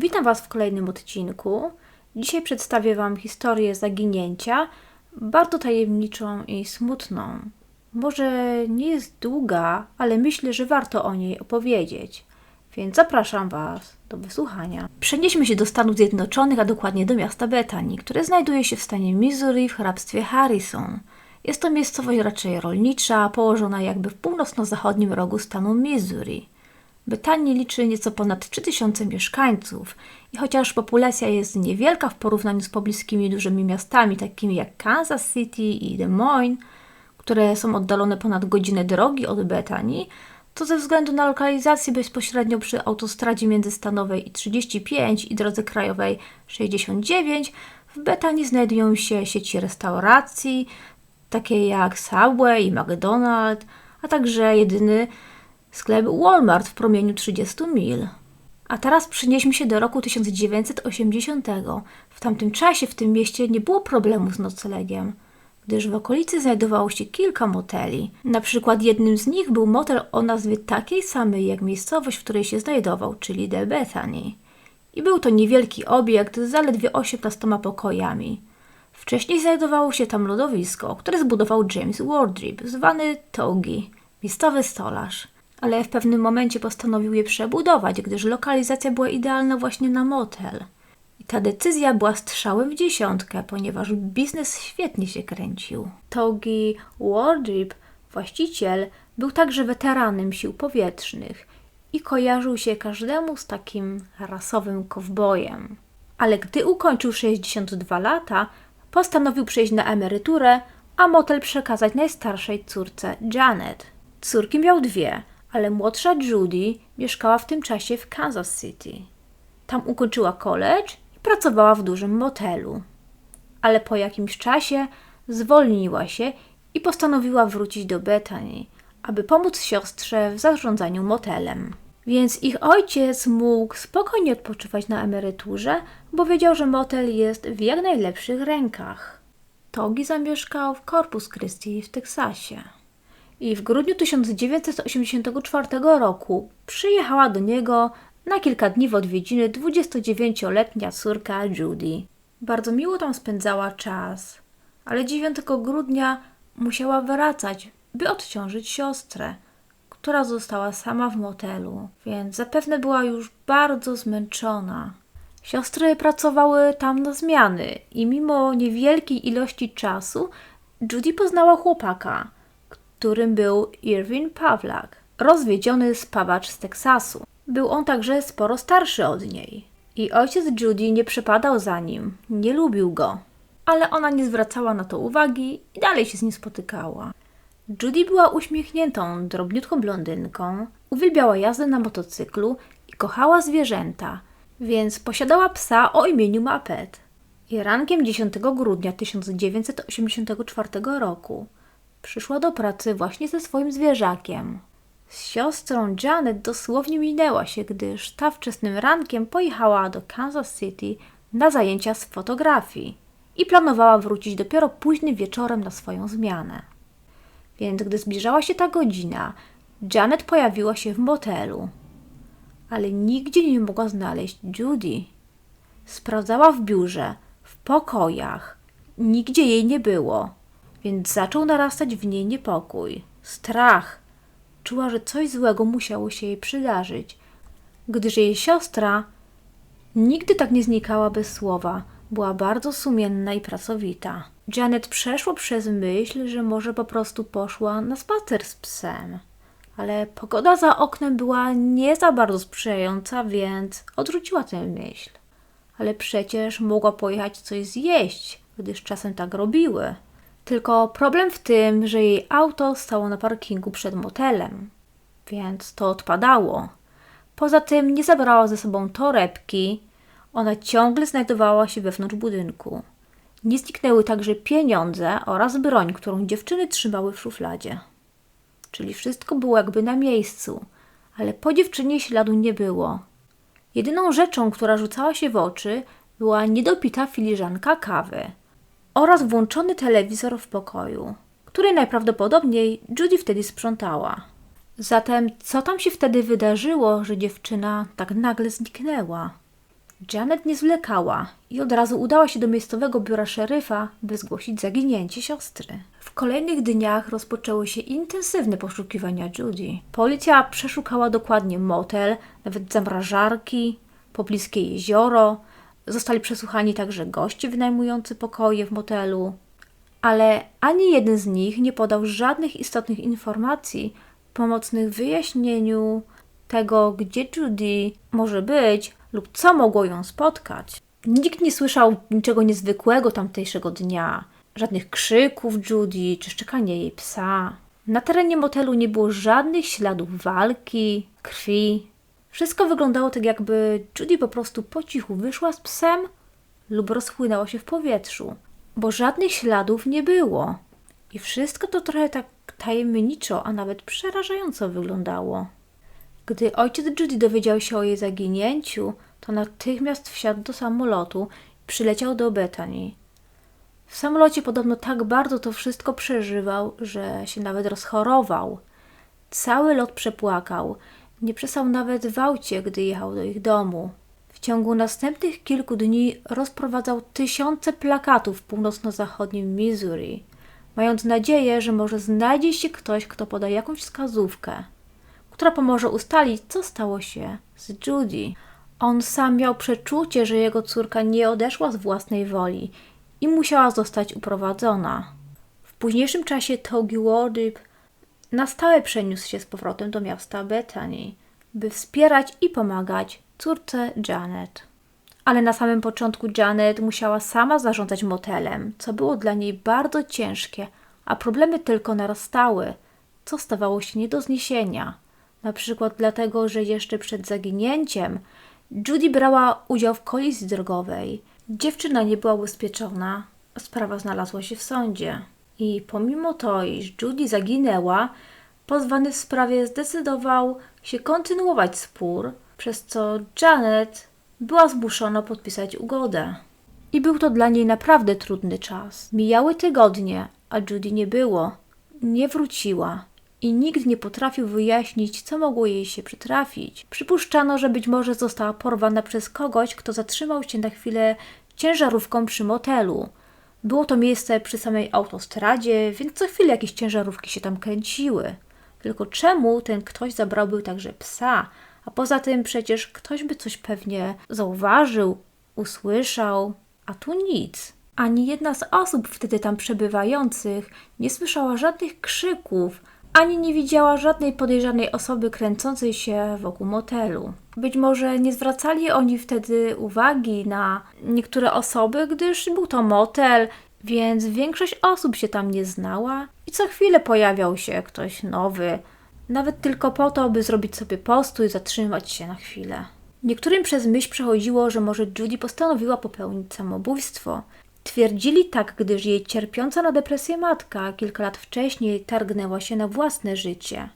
Witam Was w kolejnym odcinku. Dzisiaj przedstawię Wam historię zaginięcia, bardzo tajemniczą i smutną. Może nie jest długa, ale myślę, że warto o niej opowiedzieć. Więc zapraszam Was do wysłuchania. Przenieśmy się do Stanów Zjednoczonych, a dokładnie do miasta Bethany, które znajduje się w stanie Missouri w hrabstwie Harrison. Jest to miejscowość raczej rolnicza, położona jakby w północno-zachodnim rogu stanu Missouri. Bethany liczy nieco ponad 3000 mieszkańców. I chociaż populacja jest niewielka w porównaniu z pobliskimi dużymi miastami takimi jak Kansas City i Des Moines, które są oddalone ponad godzinę drogi od Bethany, to ze względu na lokalizację bezpośrednio przy autostradzie międzystanowej i 35 i drodze krajowej 69 w Bethany znajdują się sieci restauracji, takie jak Subway i McDonald's, a także jedyny sklep Walmart w promieniu 30 mil. A teraz przenieśmy się do roku 1980. W tamtym czasie w tym mieście nie było problemu z noclegiem, gdyż w okolicy znajdowało się kilka moteli. Na przykład jednym z nich był motel o nazwie takiej samej jak miejscowość, w której się znajdował, czyli The Bethany. I był to niewielki obiekt z zaledwie 18 pokojami. Wcześniej znajdowało się tam lodowisko, które zbudował James Wardrip, zwany Togi, miejscowy stolarz. Ale w pewnym momencie postanowił je przebudować, gdyż lokalizacja była idealna właśnie na motel. I ta decyzja była strzałem w dziesiątkę, ponieważ biznes świetnie się kręcił. Togi Wardrip, właściciel, był także weteranem sił powietrznych i kojarzył się każdemu z takim rasowym kowbojem. Ale gdy ukończył 62 lata, postanowił przejść na emeryturę, a motel przekazać najstarszej córce Janet. Córki miał dwie, ale młodsza Judy mieszkała w tym czasie w Kansas City. Tam ukończyła college i pracowała w dużym motelu. Ale po jakimś czasie zwolniła się i postanowiła wrócić do Bethany, aby pomóc siostrze w zarządzaniu motelem. Więc ich ojciec mógł spokojnie odpoczywać na emeryturze, bo wiedział, że motel jest w jak najlepszych rękach. Togi zamieszkał w Corpus Christi w Teksasie. I w grudniu 1984 roku przyjechała do niego na kilka dni w odwiedziny 29-letnia córka Judy. Bardzo miło tam spędzała czas, ale 9 grudnia musiała wracać, by odciążyć siostrę – która została sama w motelu, więc zapewne była już bardzo zmęczona. Siostry pracowały tam na zmiany i mimo niewielkiej ilości czasu Judy poznała chłopaka, którym był Irwin Pawlak, rozwiedziony spawacz z Teksasu. Był on także sporo starszy od niej. I ojciec Judy nie przepadał za nim, nie lubił go. Ale ona nie zwracała na to uwagi i dalej się z nim spotykała. Judy była uśmiechniętą, drobniutką blondynką, uwielbiała jazdę na motocyklu i kochała zwierzęta, więc posiadała psa o imieniu Mapet. I rankiem 10 grudnia 1984 roku przyszła do pracy właśnie ze swoim zwierzakiem. Z siostrą Janet dosłownie minęła się, gdyż ta wczesnym rankiem pojechała do Kansas City na zajęcia z fotografii i planowała wrócić dopiero późnym wieczorem na swoją zmianę. Więc gdy zbliżała się ta godzina, Janet pojawiła się w motelu, ale nigdzie nie mogła znaleźć Judy. Sprawdzała w biurze, w pokojach, nigdzie jej nie było, więc zaczął narastać w niej niepokój, strach. Czuła, że coś złego musiało się jej przydarzyć, gdyż jej siostra nigdy tak nie znikała bez słowa, była bardzo sumienna i pracowita. Janet przeszło przez myśl, że może po prostu poszła na spacer z psem. Ale pogoda za oknem była nie za bardzo sprzyjająca, więc odrzuciła tę myśl. Ale przecież mogła pojechać coś zjeść, gdyż czasem tak robiły. Tylko problem w tym, że jej auto stało na parkingu przed motelem, więc to odpadało. Poza tym nie zabrała ze sobą torebki, ona ciągle znajdowała się wewnątrz budynku. Nie zniknęły także pieniądze oraz broń, którą dziewczyny trzymały w szufladzie. Czyli wszystko było jakby na miejscu, ale po dziewczynie śladu nie było. Jedyną rzeczą, która rzucała się w oczy, była niedopita filiżanka kawy oraz włączony telewizor w pokoju, który najprawdopodobniej Judy wtedy sprzątała. Zatem co tam się wtedy wydarzyło, że dziewczyna tak nagle zniknęła? Janet nie zwlekała i od razu udała się do miejscowego biura szeryfa, by zgłosić zaginięcie siostry. W kolejnych dniach rozpoczęły się intensywne poszukiwania Judy. Policja przeszukała dokładnie motel, nawet zamrażarki, pobliskie jezioro. Zostali przesłuchani także goście wynajmujący pokoje w motelu. Ale ani jeden z nich nie podał żadnych istotnych informacji pomocnych w wyjaśnieniu tego, gdzie Judy może być lub co mogło ją spotkać. Nikt nie słyszał niczego niezwykłego tamtejszego dnia, żadnych krzyków Judy czy szczekania jej psa. Na terenie motelu nie było żadnych śladów walki, krwi. Wszystko wyglądało tak, jakby Judy po prostu po cichu wyszła z psem lub rozchłynęła się w powietrzu, bo żadnych śladów nie było. I wszystko to trochę tak tajemniczo, a nawet przerażająco wyglądało. Gdy ojciec Judy dowiedział się o jej zaginięciu, to natychmiast wsiadł do samolotu i przyleciał do Bethany. W samolocie podobno tak bardzo to wszystko przeżywał, że się nawet rozchorował. Cały lot przepłakał. Nie przestał nawet w aucie, gdy jechał do ich domu. W ciągu następnych kilku dni rozprowadzał tysiące plakatów w północno-zachodnim Missouri, mając nadzieję, że może znajdzie się ktoś, kto poda jakąś wskazówkę która pomoże ustalić, co stało się z Judy. On sam miał przeczucie, że jego córka nie odeszła z własnej woli i musiała zostać uprowadzona. W późniejszym czasie Togi Wardip na stałe przeniósł się z powrotem do miasta Bethany, by wspierać i pomagać córce Janet. Ale na samym początku Janet musiała sama zarządzać motelem, co było dla niej bardzo ciężkie, a problemy tylko narastały, co stawało się nie do zniesienia. Na przykład dlatego, że jeszcze przed zaginięciem Judy brała udział w kolizji drogowej. Dziewczyna nie była ubezpieczona, sprawa znalazła się w sądzie. I pomimo to, iż Judy zaginęła, pozwany w sprawie zdecydował się kontynuować spór, przez co Janet była zmuszona podpisać ugodę. I był to dla niej naprawdę trudny czas. Mijały tygodnie, a Judy nie było. Nie wróciła i nikt nie potrafił wyjaśnić, co mogło jej się przytrafić. Przypuszczano, że być może została porwana przez kogoś, kto zatrzymał się na chwilę ciężarówką przy motelu. Było to miejsce przy samej autostradzie, więc co chwilę jakieś ciężarówki się tam kręciły. Tylko czemu ten ktoś zabrałby także psa? A poza tym przecież ktoś by coś pewnie zauważył, usłyszał, a tu nic. Ani jedna z osób wtedy tam przebywających nie słyszała żadnych krzyków, ani nie widziała żadnej podejrzanej osoby kręcącej się wokół motelu. Być może nie zwracali oni wtedy uwagi na niektóre osoby, gdyż był to motel, więc większość osób się tam nie znała i co chwilę pojawiał się ktoś nowy, nawet tylko po to, by zrobić sobie postój i zatrzymać się na chwilę. Niektórym przez myśl przechodziło, że może Judy postanowiła popełnić samobójstwo, Twierdzili tak, gdyż jej cierpiąca na depresję matka kilka lat wcześniej targnęła się na własne życie.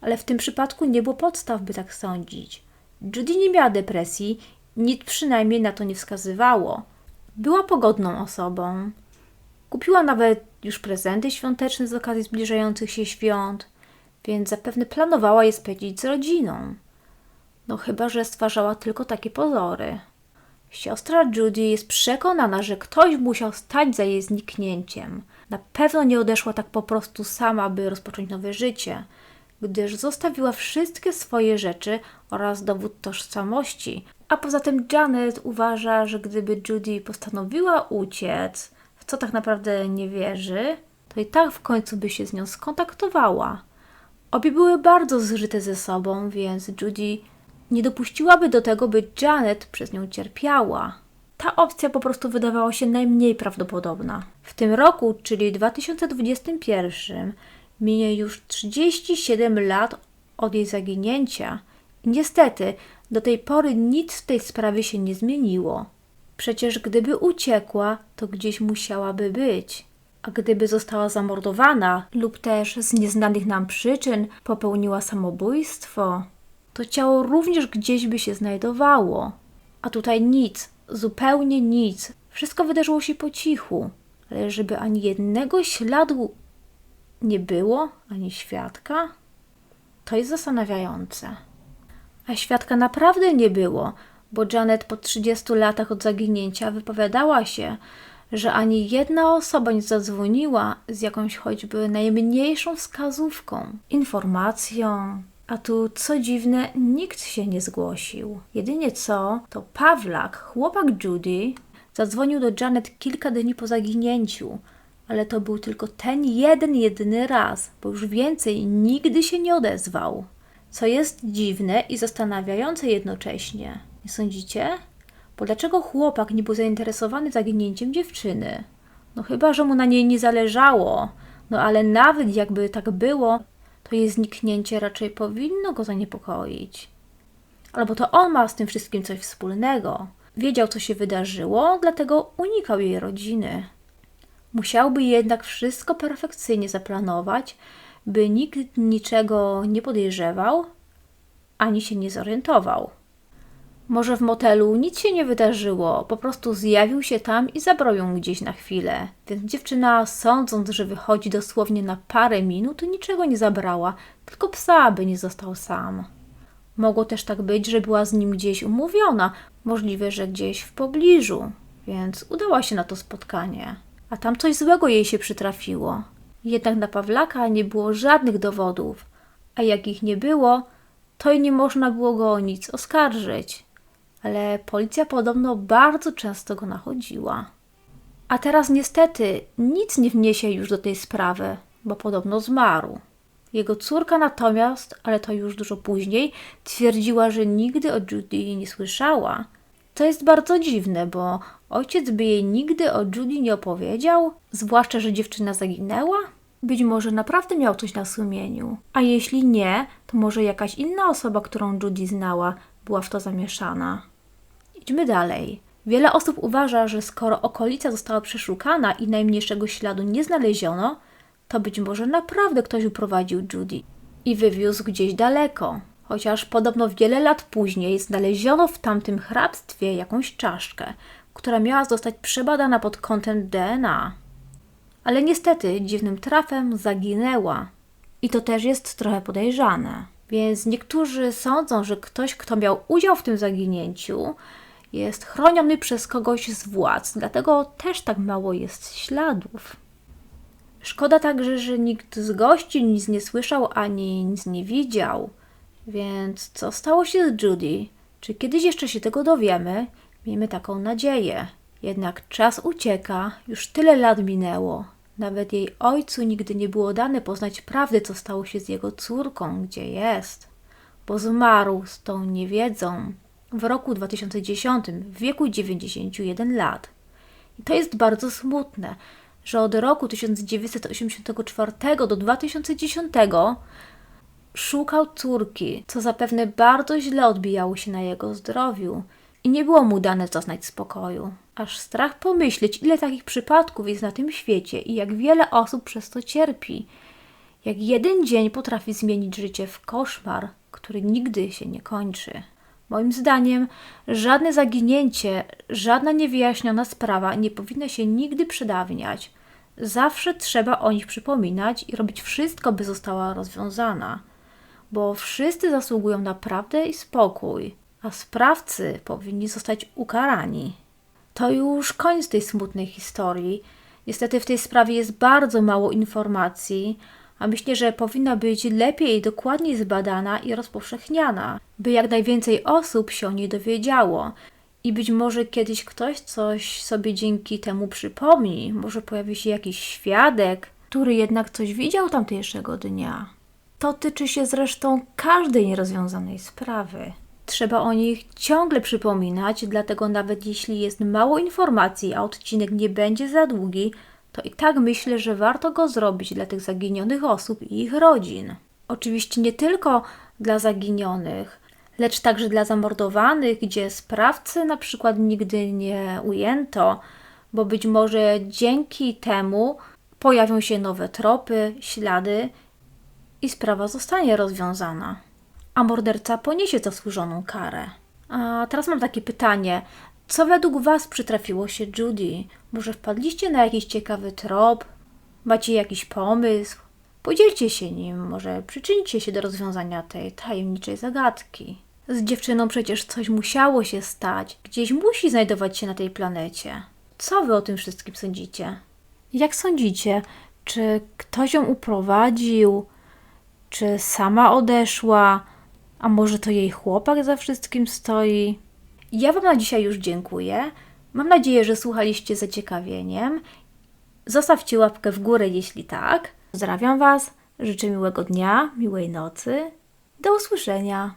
Ale w tym przypadku nie było podstaw, by tak sądzić. Judy nie miała depresji, nic przynajmniej na to nie wskazywało. Była pogodną osobą. Kupiła nawet już prezenty świąteczne z okazji zbliżających się świąt, więc zapewne planowała je spędzić z rodziną. No chyba, że stwarzała tylko takie pozory. Siostra Judy jest przekonana, że ktoś musiał stać za jej zniknięciem. Na pewno nie odeszła tak po prostu sama, by rozpocząć nowe życie, gdyż zostawiła wszystkie swoje rzeczy oraz dowód tożsamości. A poza tym Janet uważa, że gdyby Judy postanowiła uciec, w co tak naprawdę nie wierzy, to i tak w końcu by się z nią skontaktowała. Obie były bardzo zżyte ze sobą, więc Judy nie dopuściłaby do tego, by Janet przez nią cierpiała. Ta opcja po prostu wydawała się najmniej prawdopodobna. W tym roku, czyli 2021, minie już 37 lat od jej zaginięcia. Niestety, do tej pory nic w tej sprawie się nie zmieniło. Przecież gdyby uciekła, to gdzieś musiałaby być. A gdyby została zamordowana lub też z nieznanych nam przyczyn popełniła samobójstwo, to ciało również gdzieś by się znajdowało. A tutaj nic, zupełnie nic. Wszystko wydarzyło się po cichu, ale żeby ani jednego śladu nie było, ani świadka, to jest zastanawiające. A świadka naprawdę nie było, bo Janet po 30 latach od zaginięcia wypowiadała się, że ani jedna osoba nie zadzwoniła z jakąś choćby najmniejszą wskazówką, informacją. A tu, co dziwne, nikt się nie zgłosił. Jedynie co, to Pawlak, chłopak Judy, zadzwonił do Janet kilka dni po zaginięciu, ale to był tylko ten jeden, jedyny raz, bo już więcej nigdy się nie odezwał. Co jest dziwne i zastanawiające jednocześnie. Nie sądzicie? Bo dlaczego chłopak nie był zainteresowany zaginięciem dziewczyny? No chyba, że mu na niej nie zależało. No ale nawet jakby tak było, to jej zniknięcie raczej powinno go zaniepokoić. Albo to on ma z tym wszystkim coś wspólnego. Wiedział, co się wydarzyło, dlatego unikał jej rodziny. Musiałby jednak wszystko perfekcyjnie zaplanować, by nikt niczego nie podejrzewał ani się nie zorientował. Może w motelu nic się nie wydarzyło, po prostu zjawił się tam i zabrał ją gdzieś na chwilę. Więc dziewczyna, sądząc, że wychodzi dosłownie na parę minut, niczego nie zabrała, tylko psa, by nie został sam. Mogło też tak być, że była z nim gdzieś umówiona, możliwe, że gdzieś w pobliżu, więc udała się na to spotkanie. A tam coś złego jej się przytrafiło. Jednak na Pawlaka nie było żadnych dowodów, a jak ich nie było, to i nie można było go o nic oskarżyć. Ale policja podobno bardzo często go nachodziła. A teraz niestety nic nie wniesie już do tej sprawy, bo podobno zmarł. Jego córka natomiast, ale to już dużo później, twierdziła, że nigdy o Judy nie słyszała. To jest bardzo dziwne, bo ojciec by jej nigdy o Judy nie opowiedział, zwłaszcza, że dziewczyna zaginęła. Być może naprawdę miał coś na sumieniu. A jeśli nie, to może jakaś inna osoba, którą Judy znała, była w to zamieszana. Idźmy dalej. Wiele osób uważa, że skoro okolica została przeszukana i najmniejszego śladu nie znaleziono, to być może naprawdę ktoś uprowadził Judy i wywiózł gdzieś daleko. Chociaż podobno wiele lat później znaleziono w tamtym hrabstwie jakąś czaszkę, która miała zostać przebadana pod kątem DNA. Ale niestety dziwnym trafem zaginęła. I to też jest trochę podejrzane. Więc niektórzy sądzą, że ktoś, kto miał udział w tym zaginięciu, jest chroniony przez kogoś z władz, dlatego też tak mało jest śladów. Szkoda także, że nikt z gości nic nie słyszał ani nic nie widział. Więc co stało się z Judy? Czy kiedyś jeszcze się tego dowiemy? Miejmy taką nadzieję. Jednak czas ucieka, już tyle lat minęło. Nawet jej ojcu nigdy nie było dane poznać prawdy, co stało się z jego córką, gdzie jest, bo zmarł z tą niewiedzą w roku 2010 w wieku 91 lat. I to jest bardzo smutne, że od roku 1984 do 2010 szukał córki, co zapewne bardzo źle odbijało się na jego zdrowiu i nie było mu dane zaznać spokoju. Aż strach pomyśleć, ile takich przypadków jest na tym świecie i jak wiele osób przez to cierpi. Jak jeden dzień potrafi zmienić życie w koszmar, który nigdy się nie kończy. Moim zdaniem, żadne zaginięcie, żadna niewyjaśniona sprawa nie powinna się nigdy przedawniać. Zawsze trzeba o nich przypominać i robić wszystko, by została rozwiązana, bo wszyscy zasługują na prawdę i spokój, a sprawcy powinni zostać ukarani. To już koniec tej smutnej historii. Niestety w tej sprawie jest bardzo mało informacji, a myślę, że powinna być lepiej i dokładniej zbadana i rozpowszechniana, by jak najwięcej osób się o niej dowiedziało. I być może kiedyś ktoś coś sobie dzięki temu przypomni, może pojawi się jakiś świadek, który jednak coś widział tamtejszego dnia. To tyczy się zresztą każdej nierozwiązanej sprawy. Trzeba o nich ciągle przypominać, dlatego nawet jeśli jest mało informacji, a odcinek nie będzie za długi, to i tak myślę, że warto go zrobić dla tych zaginionych osób i ich rodzin. Oczywiście nie tylko dla zaginionych, lecz także dla zamordowanych, gdzie sprawcy na przykład nigdy nie ujęto, bo być może dzięki temu pojawią się nowe tropy, ślady i sprawa zostanie rozwiązana. A morderca poniesie zasłużoną karę. A teraz mam takie pytanie: co według Was przytrafiło się Judy? Może wpadliście na jakiś ciekawy trop? Macie jakiś pomysł? Podzielcie się nim, może przyczyńcie się do rozwiązania tej tajemniczej zagadki. Z dziewczyną przecież coś musiało się stać. Gdzieś musi znajdować się na tej planecie. Co wy o tym wszystkim sądzicie? Jak sądzicie, czy ktoś ją uprowadził? Czy sama odeszła? A może to jej chłopak za wszystkim stoi? Ja Wam na dzisiaj już dziękuję. Mam nadzieję, że słuchaliście z zaciekawieniem. Zostawcie łapkę w górę, jeśli tak. Pozdrawiam Was, życzę miłego dnia, miłej nocy. Do usłyszenia.